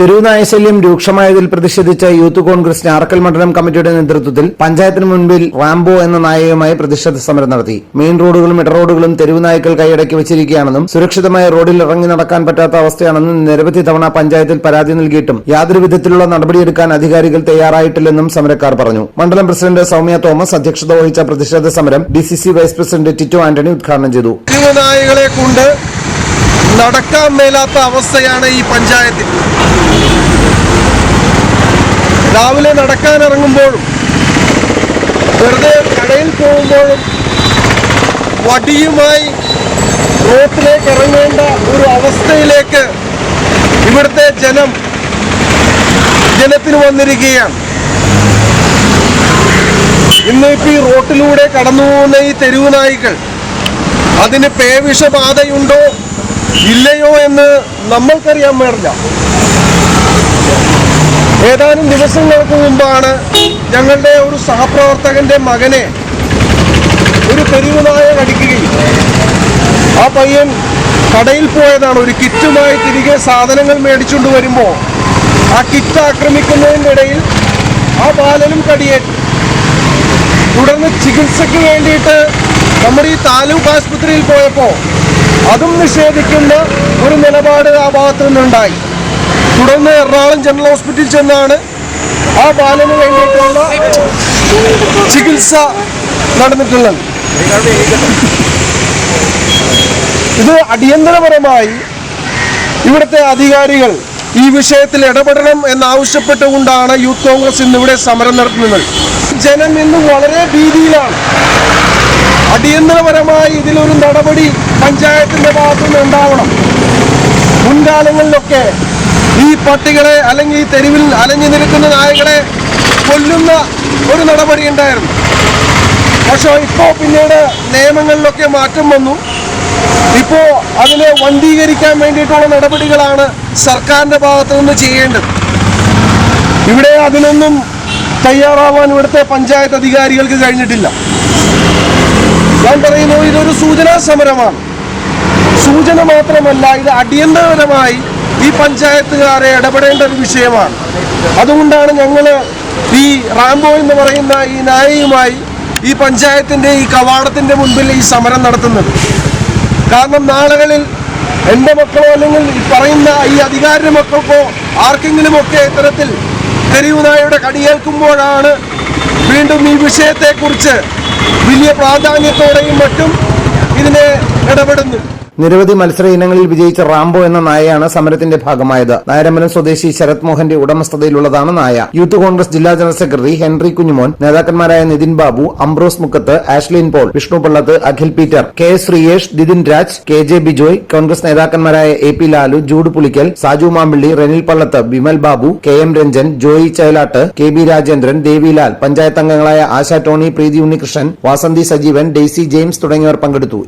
തെരുവുനായ ശല്യം രൂക്ഷമായതിൽ പ്രതിഷേധിച്ച യൂത്ത് കോൺഗ്രസ് ഞാറക്കൽ മണ്ഡലം കമ്മിറ്റിയുടെ നേതൃത്വത്തിൽ പഞ്ചായത്തിന് മുൻപിൽ റാംബോ എന്ന നായയുമായി പ്രതിഷേധ സമരം നടത്തി. മെയിൻ റോഡുകളും ഇടറോഡുകളും തെരുവുനായ്ക്കൾ കൈയടക്കി വെച്ചിരിക്കുകയാണെന്നും സുരക്ഷിതമായ റോഡിൽ ഇറങ്ങി നടക്കാൻ പറ്റാത്ത അവസ്ഥയാണെന്നും നിരവധി തവണ പഞ്ചായത്തിൽ പരാതി നൽകിയിട്ടും യാതൊരു വിധത്തിലുള്ള നടപടിയെടുക്കാൻ അധികാരികൾ തയ്യാറായിട്ടില്ലെന്നും സമരക്കാർ പറഞ്ഞു. മണ്ഡലം പ്രസിഡന്റ് സൌമ്യ തോമസ് അധ്യക്ഷത വഹിച്ച പ്രതിഷേധ സമരം DCC vice president Tito Antony ഉദ്ഘാടനം ചെയ്തു. നടക്കാൻ മേലാത്ത അവസ്ഥയാണ് ഈ പഞ്ചായത്തിൽ. രാവിലെ നടക്കാനിറങ്ങുമ്പോഴും വെറുതെ കടയിൽ പോകുമ്പോഴും വടിയുമായി റോട്ടിലേക്ക് ഇറങ്ങേണ്ട ഒരു അവസ്ഥയിലേക്ക് ഇവിടുത്തെ ജനം ജനത്തിന് വന്നിരിക്കുകയാണ്. ഇന്ന് ഇപ്പം ഈ റോട്ടിലൂടെ കടന്നു പോകുന്ന ഈ തെരുവ് നായ്ക്കൾ അതിന് പേവിഷബാധയുണ്ടോ ഇല്ലയോ എന്ന് നമ്മൾക്കറിയാൻ പാടില്ല ഏതാനും ദിവസങ്ങൾക്ക് മുമ്പാണ് ഞങ്ങളുടെ ഒരു സഹപ്രവർത്തകന്റെ മകനെ ഒരു തെരുവുനായ കടിക്കുകയും ആ പയ്യൻ കടയിൽ പോയതാണ്. ഒരു കിറ്റുമായി തിരികെ സാധനങ്ങൾ മേടിച്ചുകൊണ്ട് വരുമ്പോൾ ആ കിറ്റ് ആക്രമിക്കുന്നതിനിടയിൽ ആ ബാലനും കടിയേറ്റു. തുടർന്ന് ചികിത്സയ്ക്ക് വേണ്ടിയിട്ട് നമ്മുടെ ഈ താലൂക്ക് ആശുപത്രിയിൽ പോയപ്പോൾ അതും നിഷേധിക്കുന്ന ഒരു നിലപാട് ആ ഭാഗത്തു നിന്നുണ്ടായി. തുടർന്ന് എറണാകുളം ജനറൽ ഹോസ്പിറ്റലിൽ ചെന്നാണ് ആ ബാലന് വേണ്ടിയിട്ടുള്ള ചികിത്സ നടന്നിട്ടുള്ളത്. ഇത് അടിയന്തരപരമായി ഇവിടുത്തെ അധികാരികൾ ഈ വിഷയത്തിൽ ഇടപെടണം എന്നാവശ്യപ്പെട്ടുകൊണ്ടാണ് യൂത്ത് കോൺഗ്രസ് ഇന്നിവിടെ സമരം നടത്തുന്നത്. ജനം ഇന്ന് വളരെ ഭീതിയിലാണ്. അടിയന്തരപരമായി ഇതിലൊരു നടപടി പഞ്ചായത്തിന്റെ ഭാഗത്തുനിന്ന് ഉണ്ടാവണം മുൻകാലങ്ങളിലൊക്കെ ഈ പട്ടികളെ അല്ലെങ്കിൽ ഈ തെരുവിൽ അലഞ്ഞു നിൽക്കുന്ന നായകളെ കൊല്ലുന്ന ഒരു നടപടി ഉണ്ടായിരുന്നു. പക്ഷേ ഇപ്പോൾ പിന്നീട് നിയമങ്ങളിലൊക്കെ മാറ്റം വന്നു. ഇപ്പോൾ അതിനെ വന്ധീകരിക്കാൻ വേണ്ടിയിട്ടുള്ള നടപടികളാണ് സർക്കാരിന്റെ ഭാഗത്തു നിന്ന് ചെയ്യേണ്ടത്. ഇവിടെ അതിനൊന്നും തയ്യാറാവാൻ ഇവിടുത്തെ പഞ്ചായത്ത് അധികാരികൾക്ക് കഴിഞ്ഞിട്ടില്ല. ഞാൻ പറയുന്നു ഇതൊരു സൂചനാ സമരമാണ്. സൂചന മാത്രമല്ല ഇത് അടിയന്തരപരമായി ഈ പഞ്ചായത്തുകാരെ ഇടപെടേണ്ട ഒരു വിഷയമാണ്. അതുകൊണ്ടാണ് ഞങ്ങൾ ഈ റാംബോ എന്ന് പറയുന്ന ഈ നായയുമായി ഈ പഞ്ചായത്തിന്റെ ഈ കവാടത്തിന്റെ മുൻപിൽ ഈ സമരം നടത്തുന്നത്. കാരണം നാളുകളിൽ എന്റെ മക്കളോ അല്ലെങ്കിൽ ഈ പറയുന്ന ഈ അധികാരിയുടെ മക്കൾക്കോ ആർക്കെങ്കിലുമൊക്കെ ഇത്തരത്തിൽ ഇത്തരത്തിൽ തെരുവുനായയുടെ കടിയേൽക്കുമ്പോഴാണ് വീണ്ടും ഈ വിഷയത്തെക്കുറിച്ച് വലിയ പ്രാധാന്യത്തോടെയും മറ്റും ഇതിനെ ഇടപെടുന്നു നിരവധി മത്സര ഇനങ്ങളിൽ വിജയിച്ച റാംബോ എന്ന നായയാണ് സമരത്തിന്റെ ഭാഗമായത്. നായരമ്പലം സ്വദേശി ശരത് മോഹന്റെ ഉടമസ്ഥതയിലുള്ളതാണ് നായ. യൂത്ത് കോൺഗ്രസ് ജില്ലാ general secretary Henry Kunjumon നേതാക്കന്മാരായ Nithin Babu Ambrose Mukkath Ashlin Paul Vishnu Pallath Akhil Peter K S Sreeyesh Dithin Raj K J Bijoy Congress നേതാക്കന്മാരായ A P Lalu Jude Pulickal Saju Mampilly Renil Pallath Vimal Babu K M Ranjan Joy Chailatt K B Rajendran Devilal panchayat അംഗങ്ങളായ Asha Tony Preethi Unnikrishnan Vasanthi Sajeevan Daisy James തുടങ്ങിയവർ പങ്കെടുത്തു.